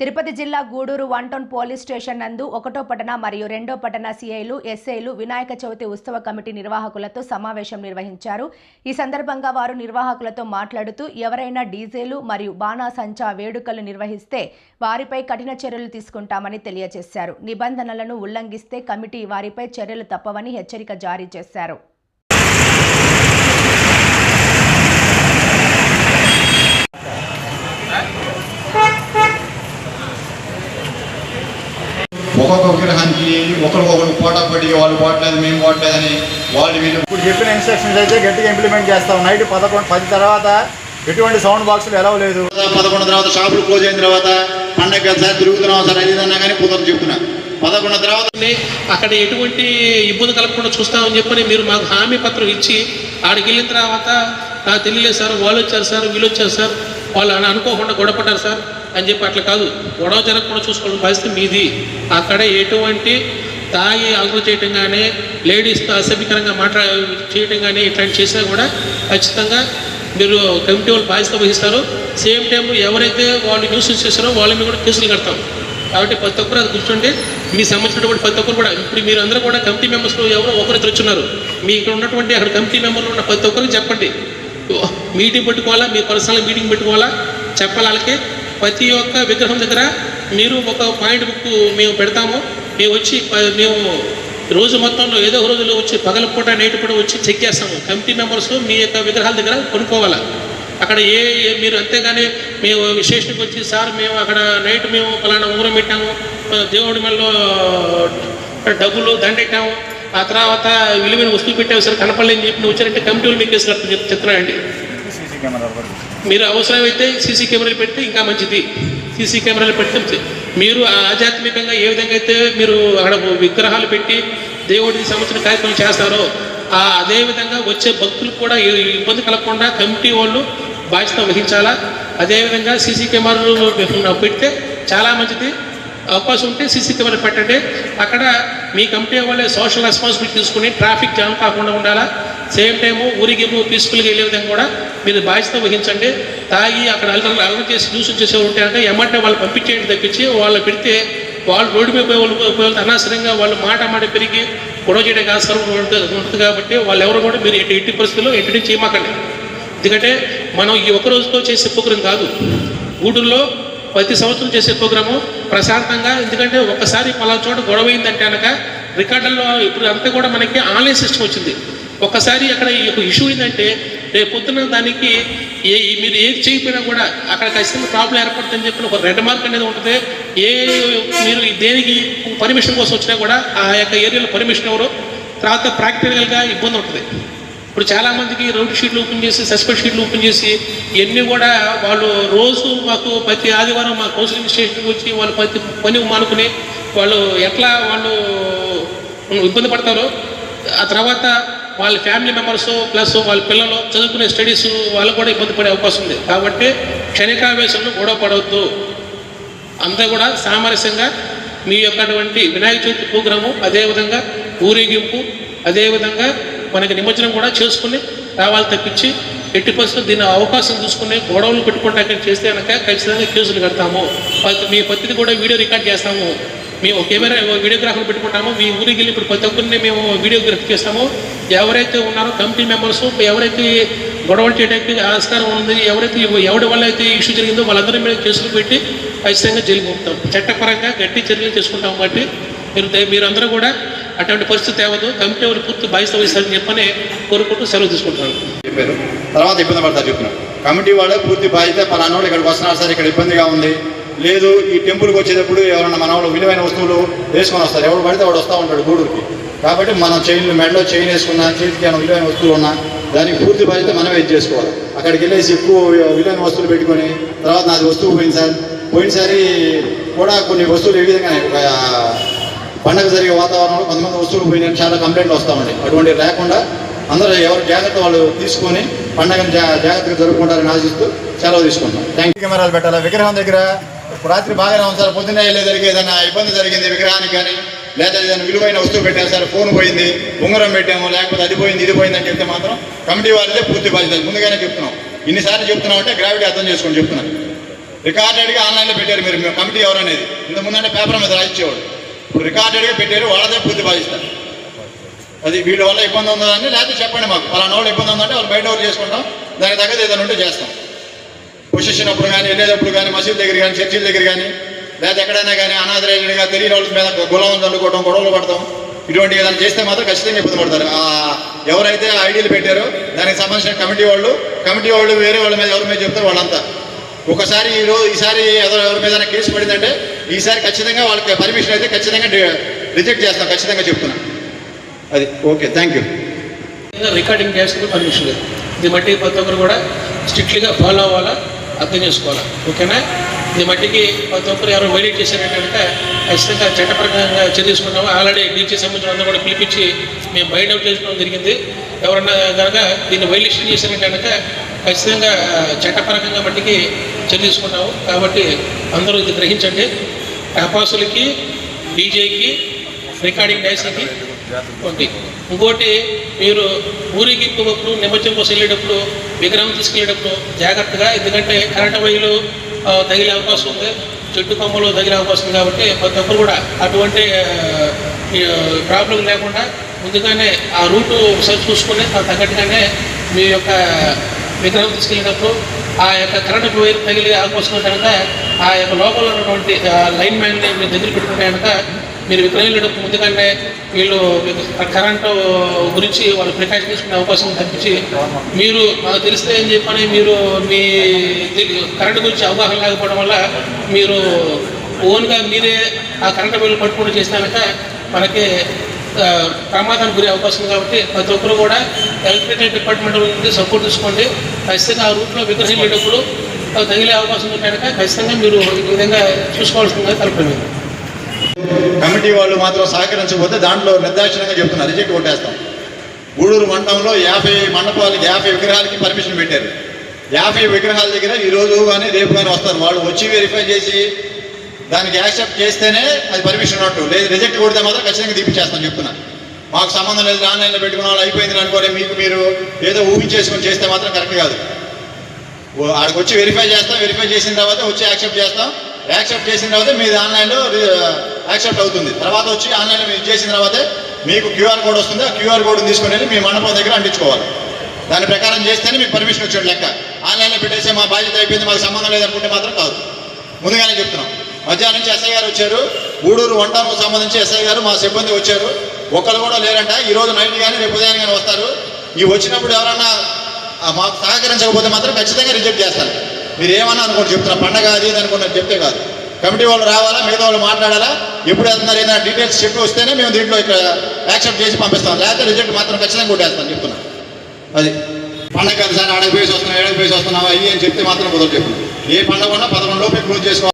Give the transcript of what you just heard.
తిరుపతి జిల్లా Gudur one town police station నందు ఒకటో పట్టణ మరియు రెండో పట్టణ సీఐలు ఎస్ఐలు వినాయక చవితి ఉత్సవ కమిటీ నిర్వాహకులతో సమావేశం నిర్వహించారు. ఈ సందర్భంగా వారు నిర్వాహకులతో మాట్లాడుతూ ఎవరైనా డీజేలు మరియు బాణాసంచా వేడుకలు నిర్వహిస్తే వారిపై కఠిన చర్యలు తీసుకుంటామని తెలియజేశారు. నిబంధనలను ఉల్లంఘిస్తే కమిటీ వారిపై చర్యలు తప్పవని హెచ్చరిక జారీ చేశారు. ఒక్కొక్క విగ్రహానికి ఒకరికొకరు పోటా పడి వాళ్ళు పోవట్లేదు మేము పోవట్లేదని వాళ్ళు వీళ్ళు ఇప్పుడు చెప్పిన ఇన్స్ట్రక్షన్స్ అయితే గట్టిగా ఇంప్లిమెంట్ చేస్తాం. నైట్ పదకొండు పది తర్వాత ఎటువంటి సౌండ్ బాక్సులు ఎలా లేదు. పదకొండు తర్వాత షాపులు క్లోజ్ అయిన తర్వాత పండగ సార్ తిరుగుతున్నాం సార్ అది ఇదన్నా కానీ కుదరదు చెప్తున్నా. పదకొండు తర్వాత. అక్కడ ఎటువంటి ఇబ్బంది కలగకుండా చూస్తామని చెప్పని మీరు మాకు హామీ పత్రం ఇచ్చి ఆడికి వెళ్ళిన తర్వాత నాకు తెలియలేదు సార్ వాళ్ళు వచ్చారు సార్ వీళ్ళు వచ్చారు సార్ వాళ్ళు అని అనుకోకుండా గొడవపడ్డారు సార్. అని చెప్పి అట్లా కాదు. గొడవ జరగకుండా చూసుకోవడం పరిస్థితి మీది. అక్కడ ఎటువంటి తాగి అలరు చేయటం కానీ లేడీస్తో అసభ్యకరంగా మాట్లా చేయటం కానీ ఇట్లాంటి చేసినా కూడా ఖచ్చితంగా మీరు కమిటీ వాళ్ళు బాధ్యత వహిస్తారు. సేమ్ టైం ఎవరైతే వాళ్ళు న్యూసెన్స్ చేస్తారో వాళ్ళ మీద కూడా కేసులు కడతాం. కాబట్టి ప్రతి ఒక్కరు అది కూర్చోండి మీ సంబంధించినటువంటి ప్రతి ఒక్కరు కూడా ఇప్పుడు మీరు అందరూ కూడా కమిటీ మెంబర్స్ ఎవరో ఒకరు వచ్చున్నారు. మీ ఇక్కడ ఉన్నటువంటి అక్కడ కమిటీ మెంబర్లు ఉన్న ప్రతి ఒక్కరికి చెప్పండి. మీటింగ్ పెట్టుకోవాలా? మీ పర్సనల్ మీటింగ్ పెట్టుకోవాలా? చెప్పాలి వాళ్ళకి? ప్రతి ఒక్క విగ్రహం దగ్గర మీరు ఒక పాయింట్ బుక్ మేము పెడతాము. మేము వచ్చి ప- మేము రోజు మొత్తంలో ఏదో ఒక రోజులో వచ్చి పగలపూట నైట్ పూట వచ్చి చెక్ చేస్తాము. కమిటీ మెంబర్స్ మీ యొక్క విగ్రహాల దగ్గర కొనుక్కోవాలి? అక్కడ ఏ ఏ- మీరు అంతేగాని మేము స్టేషన్కి వచ్చి సార్ మేము అక్కడ నైట్ మేము ఫలానా ఊరం పెట్టాము. దేవుడి మెడలో డబ్బులు దండెట్టాము. ఆ తర్వాత విలువైన వస్తువు పెట్టాము. సార్ కనపడలేని చెప్పి నువ్వు వచ్చారంటే కమిటీలు మీకు వేసి చెప్తున్నాయండి మీరు అవసరమైతే సీసీ కెమెరాలు పెడితే ఇంకా మంచిది. సీసీ కెమెరాలు పెడితే మీరు ఆధ్యాత్మికంగా ఏ విధంగా అయితే మీరు అక్కడ విగ్రహాలు పెట్టి దేవుడికి సంబంధించిన కార్యక్రమం చేస్తారో అదేవిధంగా అదే విధంగా వచ్చే భక్తులు కూడా ఇబ్బంది కలగకుండా కమిటీ వాళ్ళు బాధ్యత వహించాలా? అదేవిధంగా సీసీ కెమెరాలు పెడితే చాలా మంచిది. అవకాశం ఉంటే సీసీ కెమెరా పెట్టండి. అక్కడ మీ కంపెనీ వాళ్ళే సోషల్ రెస్పాన్సిబిలిటీ తీసుకుని ట్రాఫిక్ జామ్ కాకుండా ఉండాలా? సేమ్ టైము ఊరిగిము పీస్ఫుల్గా వెళ్ళే విధంగా కూడా మీరు బాధ్యత వహించండి. తాగి అక్కడ అల్లరి అల్లరి చేసి న్యూస్ చేసేవాళ్ళు ఉంటే అంటే ఎమ్మంటే వాళ్ళు పంపించేయండి తప్పించి వాళ్ళు పెడితే వాళ్ళు రోడ్డు మీద పోయే వాళ్ళు అనవసరంగా వాళ్ళు మాట మాట పెరిగి గొడవ చేయడానికి ఆస్కారం ఉంటుంది కాబట్టి వాళ్ళు ఎవరు కూడా మీరు ఎట్టి ఎట్టి పరిస్థితుల్లో ఎట్టి చేయమాకండి ఎందుకంటే మనం ఈ ఒక్క రోజుతో చేసే ప్రోగ్రాం కాదు. గూడూరులో ప్రతి సంవత్సరం చేసే ప్రోగ్రాము ప్రశాంతంగా ఎందుకంటే ఒకసారి పలా చోట గొడవ అయిందంటే కనుక రికార్డుల్లో ఇప్పుడు అంతా కూడా మనకి ఆన్లైన్ సిస్టమ్ వచ్చింది. ఒకసారి అక్కడ ఈ యొక్క ఇష్యూ ఏంటంటే రేపు పొద్దున దానికి ఏ మీరు ఏది చేయకపోయినా కూడా అక్కడ ఖచ్చితంగా ప్రాబ్లం ఏర్పడుతుందని చెప్పిన ఒక రెడ్ మార్క్ అనేది ఉంటుంది. ఏ మీరు దేనికి పర్మిషన్ కోసం వచ్చినా కూడా ఆ యొక్క ఏరియాలో పర్మిషన్ ఎవరు? తర్వాత ప్రాక్టికల్గా ఇబ్బంది ఉంటుంది. ఇప్పుడు చాలా మందికి రౌండ్ షీట్లు ఓపెన్ చేసి సస్పెండ్ షీట్లు ఓపెన్ చేసి ఇవన్నీ కూడా వాళ్ళు రోజు మాకు ప్రతి ఆదివారం మా కౌన్సిలింగ్ స్టేషన్కి వచ్చి వాళ్ళు ప్రతి పని మానుకుని వాళ్ళు ఎట్లా వాళ్ళు ఇబ్బంది పడతారో ఆ తర్వాత వాళ్ళ ఫ్యామిలీ మెంబర్స్ ప్లస్ వాళ్ళ పిల్లలు చదువుకునే స్టడీస్ వాళ్ళు కూడా ఇబ్బంది పడే అవకాశం ఉంది. కాబట్టి క్షణికావేశంలో గొడవ పడవద్దు. అంతా కూడా సామరస్యంగా మీ యొక్కటువంటి వినాయక చవితి ప్రోగ్రాము అదేవిధంగా ఊరేగింపు అదేవిధంగా మనకి నిమజ్జనం కూడా చేసుకుని రావాలి తప్పించి ఎట్టి పరిస్థితులు దీని అవకాశం చూసుకుని గొడవలు పెట్టుకుంటాక చేస్తే కనుక ఖచ్చితంగా కేసులు కడతాము. మీ పత్తిని కూడా వీడియో రికార్డ్ చేస్తాము. మేము కెమెరా వీడియోగ్రాఫర్ పెట్టుకుంటాము. మీ ఊరికి వెళ్ళి ఇప్పుడు ప్రతి ఒక్కరిని మేము వీడియోగ్రఫీ చేస్తాము. ఎవరైతే ఉన్నారో కమిటీ మెంబర్స్ ఎవరైతే గొడవలు చేయడానికి ఆస్కారం ఉంది ఎవరైతే ఎవరి వల్ల అయితే ఇష్యూ జరిగిందో వాళ్ళందరి మీద కేసులు పెట్టి ఖచ్చితంగా జైలు పంపుతాం. చట్టపరంగా గట్టి చర్యలు తీసుకుంటాం కాబట్టి మీరు మీరందరూ కూడా అటువంటి పరిస్థితి అవ్వదు కమిటీ వాళ్ళు పూర్తి బాధ్యత వహిస్తారని చెప్పని కోరుకుంటూ సెలవు తీసుకుంటారు చెప్పారు. తర్వాత ఇబ్బంది పడతారు చెప్పినారు కమిటీ వాళ్ళే పూర్తి బాధ్యత పలానా వాళ్ళు ఇక్కడికి వస్తున్నారు సార్ ఇక్కడ ఇబ్బందిగా ఉంది. లేదు ఈ టెంపుల్కి వచ్చేటప్పుడు ఎవరన్నా మన వాళ్ళు విలువైన వస్తువులు వేసుకొని వస్తారు. ఎవడు పడితే వాడు వస్తూ ఉంటాడు గూడూరుకి. కాబట్టి మనం చైన్ మెడలో చైన్ వేసుకున్నా చేతికి ఏమైనా విలువైన వస్తువులు ఉన్నా దానికి పూర్తి బాధ్యత మనమే ఇది చేసుకోవాలి. అక్కడికి వెళ్ళేసి ఎక్కువ విలువైన వస్తువులు పెట్టుకొని తర్వాత నాది వస్తువు పోయింది సార్. పోయినసారి కూడా కొన్ని వస్తువులు ఏ విధంగా పండగ జరిగే వాతావరణంలో కొంతమంది వస్తువులు పోయినాయని చాలా కంప్లైంట్లు వస్తూ అటువంటివి లేకుండా అందరూ ఎవరు జాగ్రత్త వాళ్ళు తీసుకొని పండగను జాగ్రత్తగా జరుపుకుంటారని ఆశిస్తూ సెలవు తీసుకుంటాం థ్యాంక్ కెమెరాలు పెట్టాలా? విగ్రహం దగ్గర రాత్రి బాగానే ఉంది సార్. పొద్దున్నే వెళ్ళేసరికి ఏదైనా ఇబ్బంది జరిగింది విగ్రహానికి కానీ లేదా ఏదైనా విలువైన వస్తువు పెట్టాము సార్ ఫోన్ పోయింది ఉంగరం పెట్టాము లేకపోతే అది పోయింది ఇది పోయింది అని చెప్తే మాత్రం కమిటీ వారిదే పూర్తి బాధ్యత. ముందుగానే చెప్తున్నాం. ఇన్నిసార్లు చెప్తున్నాం అంటే గ్రావిటీ అర్థం చేసుకొని చెప్తున్నాను. రికార్డెడ్గా ఆన్లైన్లో పెట్టారు మీరు కమిటీ ఎవరనేది ఇంత ముందంటే పేపర్ మీద రాయించేవాడు ఇప్పుడు రికార్డెడ్గా పెట్టారు వాళ్ళదే పూర్తి బాధిస్తారు. అది వీళ్ళ వల్ల ఇబ్బంది ఉందని లేకపోతే చెప్పండి మాకు. పలానా వాళ్ళు ఇబ్బంది ఉందంటే వాళ్ళు బయట అవుట్ చేసుకుంటాం దానికి తగ్గదు ఏదైనా ఉంటే చేస్తాం. పొజిషన్ అప్పుడు కానీ వెళ్ళేటప్పుడు కానీ మసీద్ దగ్గర కానీ చర్చిల దగ్గర కానీ లేదా ఎక్కడైనా కానీ అనాథరైజ్డ్గా తెలియని వాళ్ళ మీద గులాం చల్లుకోవడం గొడవలు పడతాం. ఇటువంటి ఏదైనా చేస్తే మాత్రం ఖచ్చితంగా ఇబ్బంది పడతారు. ఆ ఎవరైతే ఐడియాలు పెట్టారో దానికి సంబంధించిన కమిటీ వాళ్ళు కమిటీ వాళ్ళు వేరే వాళ్ళ మీద ఎవరి మీద చెప్తారు వాళ్ళంతా. ఒకసారి ఈ రోజు ఈసారి ఎవరు ఎవరి మీద కేసు పడిందంటే ఈసారి ఖచ్చితంగా వాళ్ళకి పర్మిషన్ అయితే ఖచ్చితంగా రిజెక్ట్ చేస్తాం. ఖచ్చితంగా చెప్తున్నా. అది ఓకే. థ్యాంక్ యూ రికార్డింగ్ చేసుకుని పర్మిషన్ లేదు. ఇది మట్టి ప్రతి ఒక్కరు కూడా స్ట్రిక్ట్లీగా ఫాలో అవ్వాలా? అర్థం చేసుకోవాలా? ఓకేనా? ఇది మట్టికి ప్రతి ఒక్కరు ఎవరు వైలేట్ చేశారంటే ఖచ్చితంగా చట్టపరంగా చర్యసుకున్నాము ఆల్రెడీ డీజీ సంబంధించిన అందరూ కూడా పిలిపించి మేము బయట అవుట్ చేసుకోవడం జరిగింది. ఎవరన్నా కనుక దీన్ని వైలేషన్ చేశారంటే కనుక ఖచ్చితంగా చట్టపరంగా మట్టికి చెల్లించుకుంటాము. కాబట్టి అందరూ ఇది గ్రహించండి. టపాసులకి డీజేకి రికార్డింగ్ డైసీకి ఒకటి ఇంకోటి మీరు ఊరేగింపునప్పుడు నిమజ్జనం కోసం వెళ్ళేటప్పుడు విగ్రహం తీసుకెళ్ళేటప్పుడు జాగ్రత్తగా ఎందుకంటే కరెంటు వైర్లు తగిలే అవకాశం ఉంది. చెట్టు కొమ్మలు తగిలే అవకాశం ఉంది కాబట్టి ప్రతి ఒక్కరు కూడా అటువంటి ప్రాబ్లం లేకుండా ముందుగానే ఆ రూటు ఒకసారి చూసుకొని తగ్గట్టుగానే మీ యొక్క విగ్రహం తీసుకెళ్ళినప్పుడు ఆ యొక్క కరెంటు వైర్ తగిలి అవకాశం కనుక ఆ యొక్క లోపల ఉన్నటువంటి లైన్ మ్యాన్ మీ దగ్గర పెట్టుకుంటే కనుక మీరు విగ్రహం ముందుకంటే వీళ్ళు కరెంటు గురించి వాళ్ళు ప్రికాషన్ తీసుకునే అవకాశం తప్పించి మీరు మాకు తెలిస్తే అని చెప్పని మీరు మీ కరెంటు గురించి అవగాహన లేకపోవడం వల్ల మీరు ఓన్గా మీరే ఆ కరెంటు బిల్లు పట్టుకుని చేసినాక మనకి ప్రమాదానికి గురే అవకాశం కాబట్టి ప్రతి ఒక్కరు కూడా ఎలక్ట్రికల్ డిపార్ట్మెంట్ నుండి సపోర్ట్ తీసుకోండి. ఖచ్చితంగా ఆ రూట్లో విగ్రహం వెళ్ళేటప్పుడు తగిలే అవకాశం ఉంది కనుక ఖచ్చితంగా మీరు ఈ విధంగా చూసుకోవాల్సిందిగా తెలుపుతుంది కమిటీ వాళ్ళు మాత్రం సహకరించకపోతే దాంట్లో నిర్దాక్షిణంగా చెప్తున్నారు. రిజెక్ట్ కొట్టేస్తాం. గూడూరు మండలంలో యాభై మండపాలకి యాభై విగ్రహాలకి పర్మిషన్ పెట్టారు. యాభై విగ్రహాల దగ్గర ఈ రోజు కానీ రేపు కానీ వస్తారు. వాళ్ళు వచ్చి వెరిఫై చేసి దానికి యాక్సెప్ట్ చేస్తేనే అది పర్మిషన్ ఉన్నట్టు. లేదు రిజెక్ట్ కొడితే మాత్రం ఖచ్చితంగా తీపిచ్చేస్తాను చెప్తున్నా. మాకు సంబంధం లేదు ఆన్లైన్లో పెట్టుకున్న వాళ్ళు అయిపోయింది అనుకోని మీకు మీరు ఏదో ఊహించేసుకొని చేస్తే మాత్రం కరెక్ట్ కాదు. ఆడికి వచ్చి వెరిఫై చేస్తాం వెరిఫై చేసిన తర్వాత వచ్చి యాక్సెప్ట్ చేస్తాం. యాక్సెప్ట్ చేసిన తర్వాత మీది ఆన్లైన్లో యాక్సెప్ట్ అవుతుంది. తర్వాత వచ్చి ఆన్లైన్లో మీరు చేసిన తర్వాత మీకు క్యూఆర్ కోడ్ వస్తుంది. ఆ క్యూఆర్ కోడ్ తీసుకొని వెళ్ళి మీ మండపం దగ్గర అంటించుకోవాలి. దాని ప్రకారం చేస్తేనే మీకు పర్మిషన్ వచ్చాడు లెక్క. ఆన్లైన్లో పెట్టేస్తే మా బాధ్యత అయిపోయింది మాకు సంబంధం లేదనుకుంటే మాత్రం కాదు. ముందుగానే చెప్తున్నాం. మధ్యాహ్నం నుంచి ఎస్ఐ గారు వచ్చారు. గూడూరు వంటకు సంబంధించి ఎస్ఐ గారు మా సిబ్బంది వచ్చారు. ఒక్కరు కూడా లేరంట. ఈ రోజు నైట్ కానీ రేపు ఉదయాన్ని కానీ వస్తారు. ఈ వచ్చినప్పుడు ఎవరన్నా మాకు సహకరించకపోతే మాత్రం ఖచ్చితంగా రిజెక్ట్ చేస్తారు. మీరు ఏమన్నా అనుకోండి చెప్తున్నా. పండగ అది ఇది అనుకున్నది చెప్తే కాదు. కమిటీ వాళ్ళు రావాలా మిగతా వాళ్ళు మాట్లాడాలా? ఎప్పుడు వెళ్తున్నారు ఏదైనా డీటెయిల్స్ చెప్పి వస్తేనే మేము దీంట్లో ఇక్కడ యాక్సెప్ట్ చేసి పంపిస్తాం. లేకపోతే రిజెక్ట్ మాత్రం ఖచ్చితంగా కొట్టేస్తాను చెప్తున్నా. అది. పండగ కదా సార్ ఆడకి పోయేసి వస్తున్నాం ఏడకి పోయేసి వస్తున్నావా అయ్యి అని చెప్తే మాత్రం కుదరదు చెప్పు ఏ పండగ ఉన్నా పదకొండు లోపే క్లోజ్ చేసుకోవాలి.